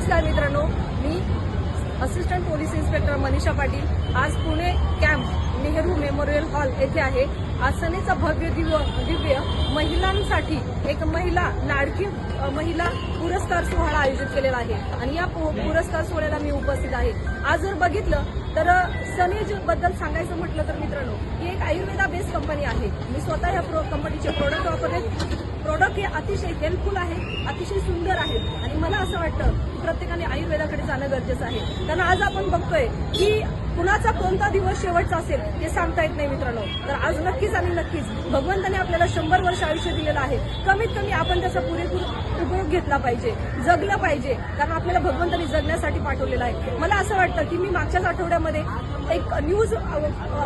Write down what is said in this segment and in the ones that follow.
नमस्कार मित्रांनो. मी assistant police inspector Manisha Patil. आज Pune camp Nehru memorial hall येथे आहे. आज भव्य दिव्य दिव्य महिलांसाठी एक महिला लाडकी महिला पुरस्कार सोहळा आयोजित केलेला आहे. आणि या पु- पुरस्कार सोहळ्याला मी उपस्थित आहे. आज जर बघितलं तर सनेजबद्दल सांगायचं म्हटलं तर मित्रांनो ही एक आयुर्वेदा बेस्ड कंपनी आहे. मी स्वतः या प्रो कंपनीचे प्रोडक्ट वापरले. प्रोडक्ट हे अतिशय हेल्पफुल आहे. अतिशय सुंदर आहेत. आणि मला असं वाटतं की प्रत्येकाने आयुर्वेदाकडे जाणं गरजेचं आहे. कारण आज आपण बघतोय की कुणाचा कोणता दिवस शेवटचा असेल हे सांगता येत नाही मित्रांनो. तर आज नक्कीच आणि नक्कीच भगवंताने आपल्याला शंभर वर्ष आयुष्य दिलेलं आहे. कमीत कमी आपण त्याचा पुरेपूर उपयोग घेतला पाहिजे जगलं पाहिजे. कारण आपल्याला भगवंताने जगण्यासाठी पाठवलेलं आहे. मला असं वाटतं की मी मागच्याच आठवड्यामध्ये एक न्यूज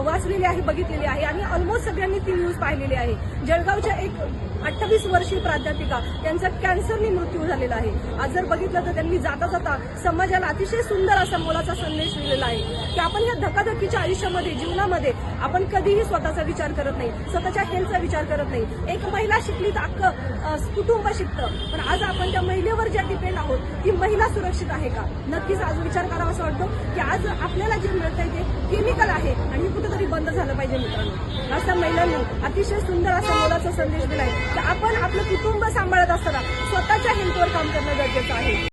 वाचलेली आहे बघितलेली आहे. आणि ऑलमोस्ट सगळ्यांनी ती न्यूज पाहिलेली आहे. जळगावच्या एक अठ्ठावीस वर्षीय प्राध्यापिका त्यांचा कॅन्सरने मृत्यू झालेला आहे. आज जर बघितलं तर त्यांनी जाता जाता समाजाला अतिशय सुंदर असा मोलाचा संदेश दिलेला आहे. की आपण या धकाधकीच्या आयुष्यामध्ये जीवनामध्ये आपण कधीही स्वतःचा विचार करत नाही स्वतःच्या हेल्थचा विचार करत नाही. एक महिला शिकली तर अख्खं कुटुंब शिकतं. पण आज आपण त्या महिलेवर ज्या डिपेंड आहोत ती महिला सुरक्षित आहे का? नक्कीच आज विचार करावा असं वाटतो की आज आपल्याला जे मिळतंय ते केमिकल आहे आणि हे कुठेतरी बंद झालं पाहिजे मित्रांनो. असं महिलांनी अतिशय सुंदर असा मोलाचा संदेश दिलाय की आपण आपलं कुटुंब सांभाळत असताना वर काम करणं गरजेचं आहे.